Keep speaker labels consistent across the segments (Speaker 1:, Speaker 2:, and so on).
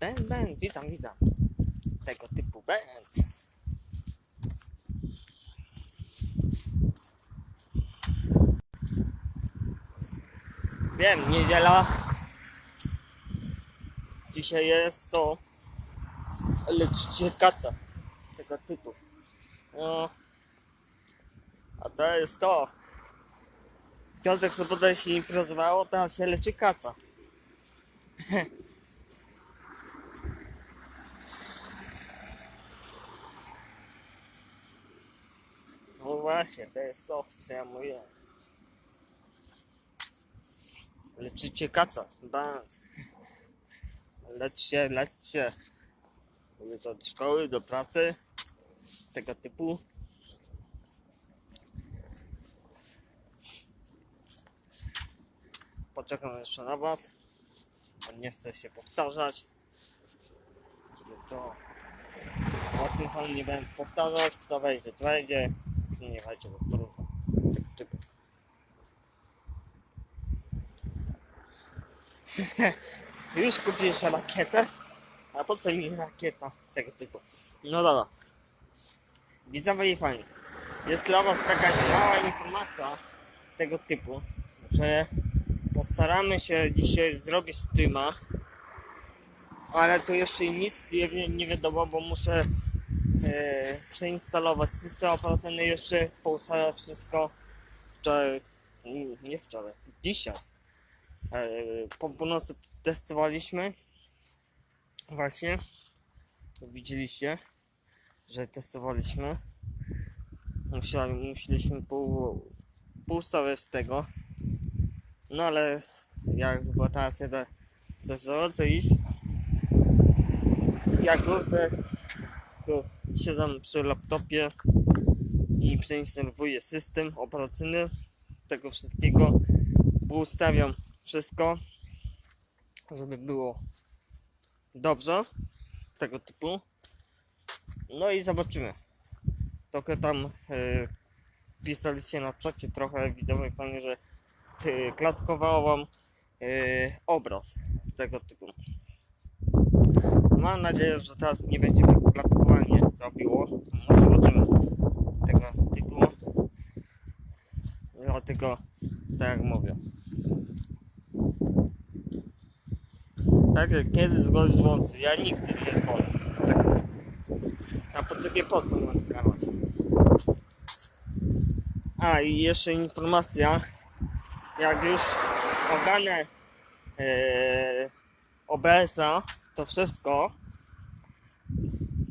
Speaker 1: Ben, Ben, witam, witam. Tego typu Benz. Wiem, niedziela. Dzisiaj jest to lecicie kaca tego typu. No. A to jest to. Piątek, sobota się imprezowało, teraz się leczy kaca. No właśnie, to jest to, co ja mówiłem. Leczycie kaca, bardzo. Lećcie, lećcie. Jutro do szkoły, do pracy. Tego typu. Poczekam jeszcze na was. Bo nie chcę się powtarzać. Żeby to o tym samym nie będę powtarzać. Kto wejdzie, to wejdzie. Kto nie wejdzie, bo trudno. Tego typu. Już kupiłeś rakietę? A po co mi rakieta tego typu? No dobra. Widzowie i fani. Jest dla was taka mała informacja tego typu, że postaramy się dzisiaj zrobić streama, ale to jeszcze nic nie, wiadomo, bo muszę przeinstalować. System operacyjny jeszcze poustawiać wszystko wczoraj, nie, wczoraj, dzisiaj. E, po północy testowaliśmy. Właśnie. Widzieliście że testowaliśmy. Musiałem, musieliśmy pół, poustawiać tego. No ale jak chyba teraz jedę coś załatwić jak wrócę to siadam przy laptopie i przeinstalowuję system operacyjny tego wszystkiego. Poustawiam wszystko żeby było dobrze tego typu. No i zobaczymy. Trochę tam e, pisaliście na czacie trochę widzowie panie, że klatkowało wam e, obraz tego typu. Mam nadzieję, że teraz nie będzie klatkowanie robiło no zobaczymy tego typu dlatego tak jak mówię Tak jak kiedy zgolić wąsy. Ja nigdy nie zgolę. A po drugie po co mam zgarnąć? A i jeszcze informacja. Jak już ogarnę e, OBS-a, to wszystko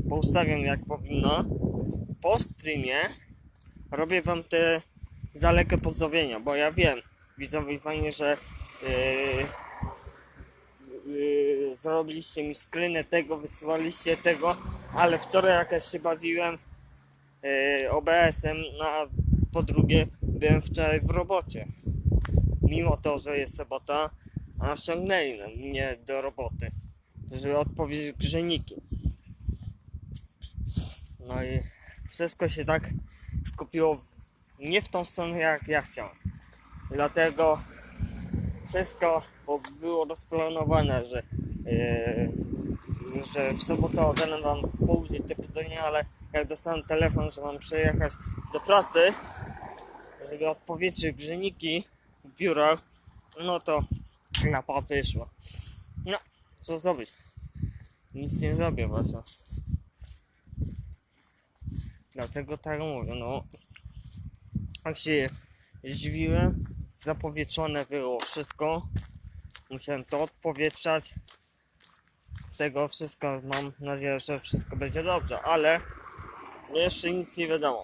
Speaker 1: poustawiam jak powinno. Po streamie robię wam te zalekę pozdrowienia, bo ja wiem, widzowie fajnie, że e, yy, zrobiliście mi screenę tego, wysyłaliście tego, ale wczoraj jak ja się bawiłem yy, OBS-em, no a po drugie byłem wczoraj w robocie. Mimo to, że jest sobota, a ściągnęli mnie do roboty, żeby odpowiedzieć grzejniki. No i wszystko się tak skupiło nie w tą stronę jak ja chciałem. Dlatego wszystko było rozplanowane, że, yy, że w sobotę oddam wam w południe te pytania, ale jak dostałem telefon, że mam przyjechać do pracy, żeby odpowiedzieć grzejniki w biurach, no to klapa wyszła. No, co zrobić? Nic nie zrobię właśnie. Dlatego tak mówię, no. Tak się zdziwiłem, zapowietrzone było wszystko. Musiałem to odpowietrzać. Tego wszystko mam nadzieję, że wszystko będzie dobrze, ale jeszcze nic nie wiadomo.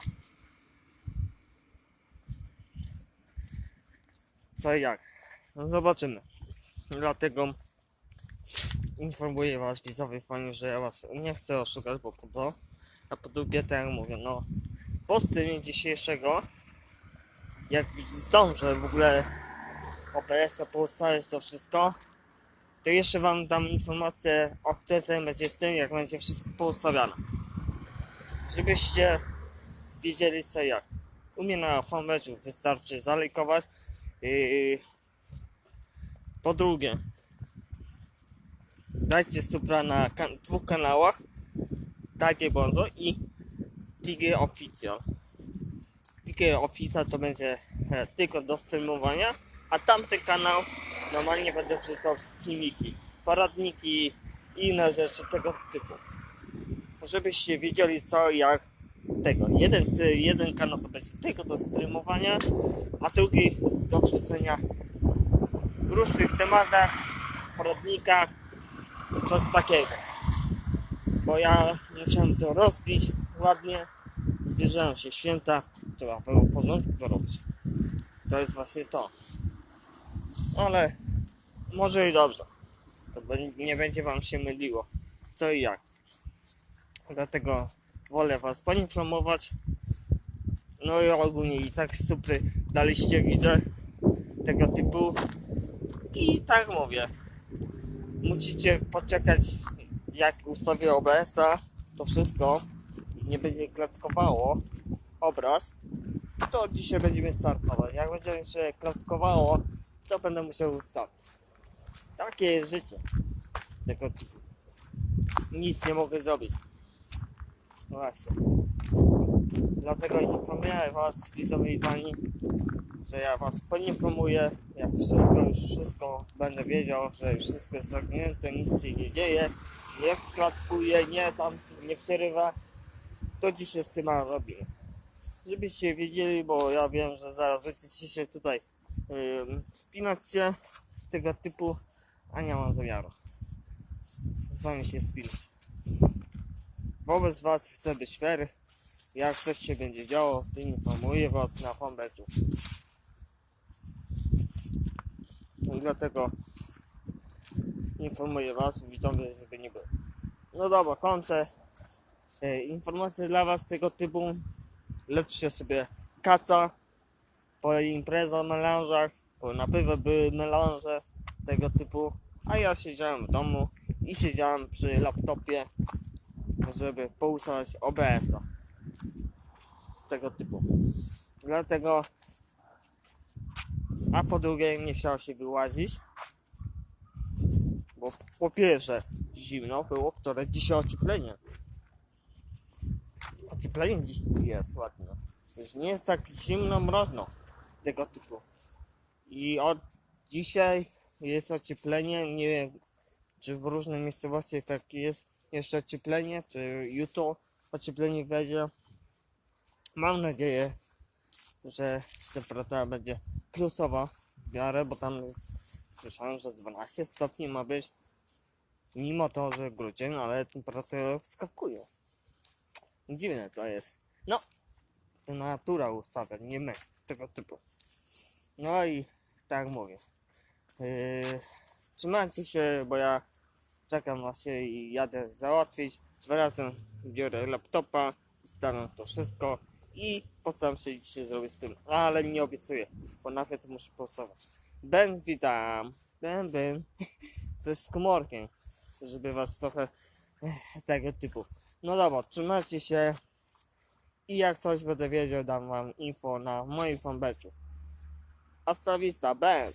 Speaker 1: Co i jak? No zobaczymy. Dlatego informuję was widzowie fani, że ja was nie chcę oszukać, bo po co? A po drugie, tak jak mówię, no po streamie dzisiejszego jak zdążę w ogóle OBS-a poustawiać to wszystko, to jeszcze wam dam informację o którym będzie z tym, jak będzie wszystko poustawiane. Żebyście wiedzieli co i jak. U mnie na fanpage'u wystarczy zalajkować. Yy, po drugie, dajcie supra na kan- dwóch kanałach. Takie Bonzo i TG Official. TG Official to będzie e, tylko do streamowania, a tamten kanał normalnie będę wrzucał filmiki, poradniki i inne rzeczy tego typu. Żebyście wiedzieli co jak tego. Jeden, jeden kanał to będzie tylko do streamowania, a drugi do wrzucenia w różnych tematach, poradnikach, coś takiego. Bo ja musiałem to rozbić ładnie, zbliżają się święta, trzeba było porządku to robić. To jest właśnie to. Ale może i dobrze. To nie będzie wam się myliło co i jak. Dlatego wolę was poinformować. No i ogólnie i tak supry daliście widzę tego typu. I tak mówię. Musicie poczekać jak ustawię OBS-a, to wszystko nie będzie klatkowało obraz, to dzisiaj będziemy startować. Jak będzie się klatkowało, to będę musiał ustawić. Takie jest życie tego typu. Nic nie mogę zrobić. No Właśnie. Dlatego informuję was, widzowie i pani, że ja was poinformuję, jak wszystko, już wszystko będę wiedział, że już wszystko jest zamknięte, nic się nie dzieje, nie klatkuje, nie tam, nie przerywa, to dzisiaj z tym robimy. Żebyście wiedzieli, bo ja wiem, że zaraz będziecie się tutaj ym, spinać się tego typu, a nie mam zamiaru z wami się spinać. Wobec was chcę być fair. Jak coś się będzie działo, to informuję was na fanpage'u. Dlatego informuję was, widzowie, żeby nie było. No dobra, kończę. E, Informacje dla was tego typu. Leczcie sobie kaca po imprezach, melanżach, po napływy były melanże tego typu. A ja siedziałem w domu i siedziałem przy laptopie, żeby pouszać OBS-a. Tego typu. Dlatego. A po drugie, nie chciało się wyłazić. Bo po pierwsze, zimno było, wczoraj dzisiaj ocieplenie. Ocieplenie dziś jest ładne. Nie jest tak zimno, mroźno. Tego typu. I od dzisiaj jest ocieplenie. Nie wiem, czy w różnych miejscowościach tak jest jeszcze ocieplenie, czy jutro ocieplenie wejdzie. Mam nadzieję, że temperatura będzie plusowa w miarę, bo tam słyszałem, że 12 stopni ma być. Mimo to, że grudzień, ale temperatury wskakują. Dziwne to jest. No, to natura ustawia, nie my, tego typu. No i tak mówię. Yy, trzymajcie się, bo ja czekam właśnie i jadę załatwić. Wracam, biorę laptopa, ustawiam to wszystko i postaram się dzisiaj zrobić z tym. Ale nie obiecuję, bo nawet muszę postować. Ben, witam. Ben, ben. Coś z komórkiem, żeby was trochę eh, tego typu. No dobra, trzymajcie się. I jak coś będę wiedział, dam wam info na moim fanpage'u. Hasta vista, Ben.